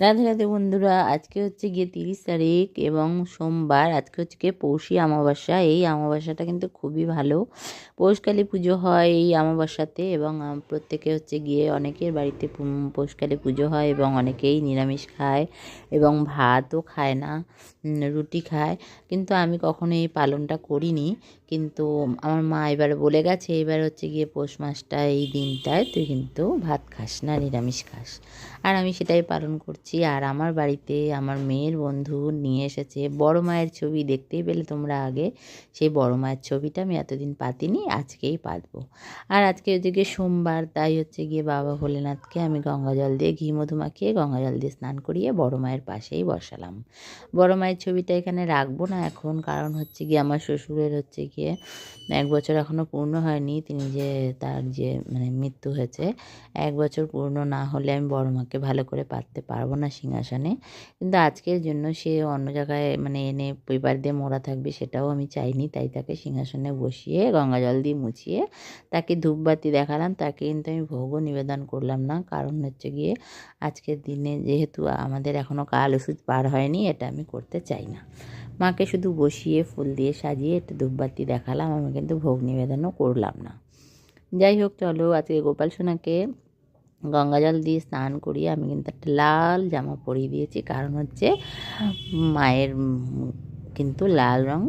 রাধে রাধে বন্ধুরা, আজকে হচ্ছে গিয়ে তিরিশ তারিখ এবং সোমবার। আজকে হচ্ছে গিয়ে পৌষী অমাবস্যা। এই অমাবস্যাটা কিন্তু খুবই ভালো। পৌষকালী পুজো হয় এই অমাবস্যাতে এবং প্রত্যেকে হচ্ছে গিয়ে অনেকের বাড়িতে পৌষকালী পুজো হয় এবং অনেকেই নিরামিষ খায় এবং ভাতও খায় না রুটি খায়। কিন্তু আমি কখনো এই পালনটা করিনি। কিন্তু আমার মা এবার বলে গেছে, এবার হচ্ছে গিয়ে পৌষ মাসটা এই দিনটায় তুই কিন্তু ভাত খাস না, নিরামিষ খাস। আর আমি সেটাই পালন করছি। আর আমার বাড়িতে আমার মেয়ের বন্ধু নিয়ে এসেছে। বড় মায়ের ছবি দেখতেই পেলে তোমরা আগে। সেই বড় মায়ের ছবিটা আমি এতদিন পাতিনি, আজকেই পাতবো। আর আজকে ওদিকে সোমবার, তাই হচ্ছে গিয়ে বাবা ভোলেনাথকে আমি গঙ্গা জল দিয়ে, ঘি মধু মাখিয়ে, গঙ্গা জল দিয়ে স্নান করিয়ে বড় মায়ের পাশেই বসালাম। বড় মায়ের ছবিটা এখানে রাখব না এখন, কারণ হচ্ছে গিয়ে আমার শ্বশুরের হচ্ছে গিয়ে এক বছর এখনও পূর্ণ হয়নি। তিনি যে তার যে মানে মৃত্যু হয়েছে, এক বছর পূর্ণ না হলে আমি বড় মাকে ভালো করে পাততে পারব না। সিংহাসনে। কিন্তু আজকের জন্য সে অন্য জায়গায় মানে এনে পেপার দিয়ে মোড়া থাকবে সেটাও আমি চাইনি। তাই তাকে সিংহাসনে বসিয়ে, গঙ্গা জল দিয়ে মুছিয়ে তাকে ধূপবাতি দেখালাম। তাকে কিন্তু আমি ভোগও নিবেদন করলাম না। কারণ হচ্ছে গিয়ে আজকের দিনে যেহেতু আমাদের এখনও কাল ওষুধ পার হয়নি, এটা আমি করতে চাই না। মাকে শুধু বসিয়ে ফুল দিয়ে সাজিয়ে একটু ধূপবাতি দেখালাম। আমি কিন্তু ভোগ নিবেদনও করলাম না। যাই হোক, চলো আজকে গোপাল সোনাকে গঙ্গা জল দিয়ে স্নান করিয়ে আমি কিন্তু একটা লাল জামা পরিয়ে দিয়েছি। কারণ হচ্ছে মায়ের কিন্তু লাল রং,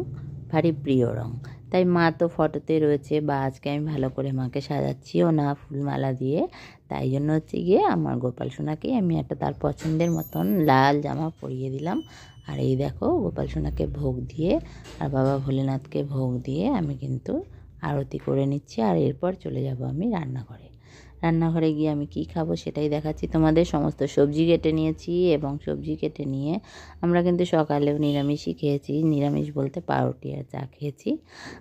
ভারী প্রিয় রং। তাই মা তো ফটোতে রয়েছে বা আজকে আমি ভালো করে মাকে সাজাচ্ছিও না ফুলমালা দিয়ে। তাই জন্য হচ্ছে গিয়ে আমার গোপাল সোনাকে আমি একটা তার পছন্দের মতন লাল জামা পরিয়ে দিলাম। আর এই দেখো, গোপাল সোনাকে ভোগ দিয়ে আর বাবা ভোলেনাথকে ভোগ দিয়ে আমি কিন্তু আরতি করে নিচ্ছি। আর এরপর চলে যাব আমি রান্নাঘরে। রান্নাঘরে গিয়ে আমি কি খাব সেটাই দেখাচ্ছি। তোমাদের সমস্ত সবজি কেটে নিয়েছি এবং সবজি কেটে নিয়ে আমরা কিন্তু সকালেও নিরামিষই খেয়েছি। নিরামিষ বলতে পাউরুটি আর চা খেয়েছি।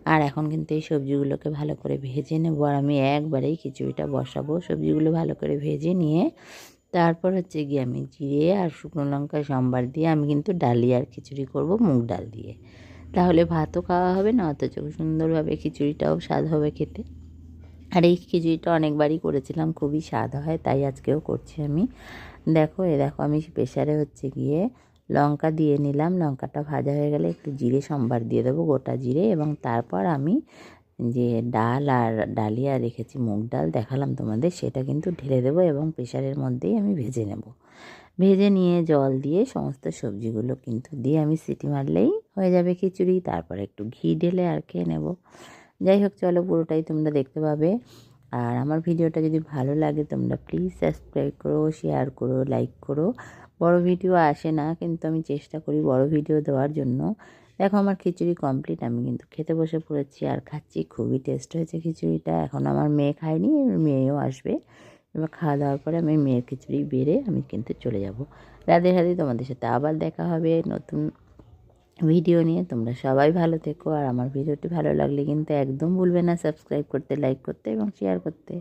আর এখন কিন্তু এই সবজিগুলোকে ভালো করে ভেজে নেব আর আমি একবারেই খিচুড়িটা বসাবো। সবজিগুলো ভালো করে ভেজে নিয়ে তারপর হচ্ছে গিয়ে আমি জিরে আর শুকনো লঙ্কা, সম্বার দিয়ে আমি কিন্তু ডালিয়ার খিচুড়ি করব মুগ ডাল দিয়ে। তাহলে ভাতও খাওয়া হবে না, অথচ সুন্দরভাবে খিচুড়িটাও স্বাদ হবে খেতে। আর এই খিচুড়িটা অনেকবারই করেছিলাম, খুবই স্বাদ হয়, তাই আজকেও করছি আমি। দেখো, এ দেখো, আমি প্রেশারে হচ্ছে গিয়ে লঙ্কা দিয়ে নিলাম, লঙ্কাটা ভাজা হয়ে গেলে একটু জিরে, সম্বার দিয়ে দেবো, গোটা জিরে, এবং তারপর আমি যে ডাল আর ডালিয়া রেখেছি, মুগ ডাল, দেখালাম তোমাদের, সেটা কিন্তু ঢেলে দেবো এবং প্রেশারের মধ্যেই আমি ভেজে নেব। ভেজে নিয়ে জল দিয়ে সমস্ত সবজিগুলো কিন্তু দিয়ে আমি সিটি মারলেই হয়ে যাবে খিচুড়ি, তারপর একটু ঘি ঢেলে আর খেয়ে নেব। যাই হোক, চলো পুরোটাই তোমরা দেখতে পাবে। আর আমার ভিডিওটা যদি ভালো লাগে, তোমরা প্লিজ সাবস্ক্রাইব করো শেয়ার করো লাইক করো। বড় ভিডিও আসে না, কিন্তু আমি চেষ্টা করি বড় ভিডিও দেওয়ার জন্য। দেখো, আমার খিচুড়ি কমপ্লিট আমি কিন্তু খেতে বসে পড়েছি আর খাচ্ছি। খুবই টেস্ট হয়েছে খিচুড়িটা। এখন আমার মেয়ে খায়নি মেয়েও আসবে। এবার খাওয়া দাওয়ার পরে আমি মেয়ের খিচুড়ি বেড়ে আমি কিন্তু চলে যাব। রাধে রাধে, তোমাদের সাথে আবার দেখা হবে নতুন ভিডিও নিয়ে তোমরা সবাই ভালো থেকো। আর আমার ভিডিওটি ভালো লাগলে কিন্তু একদম ভুলবে না। সাবস্ক্রাইব করতে লাইক করতে এবং শেয়ার করতে।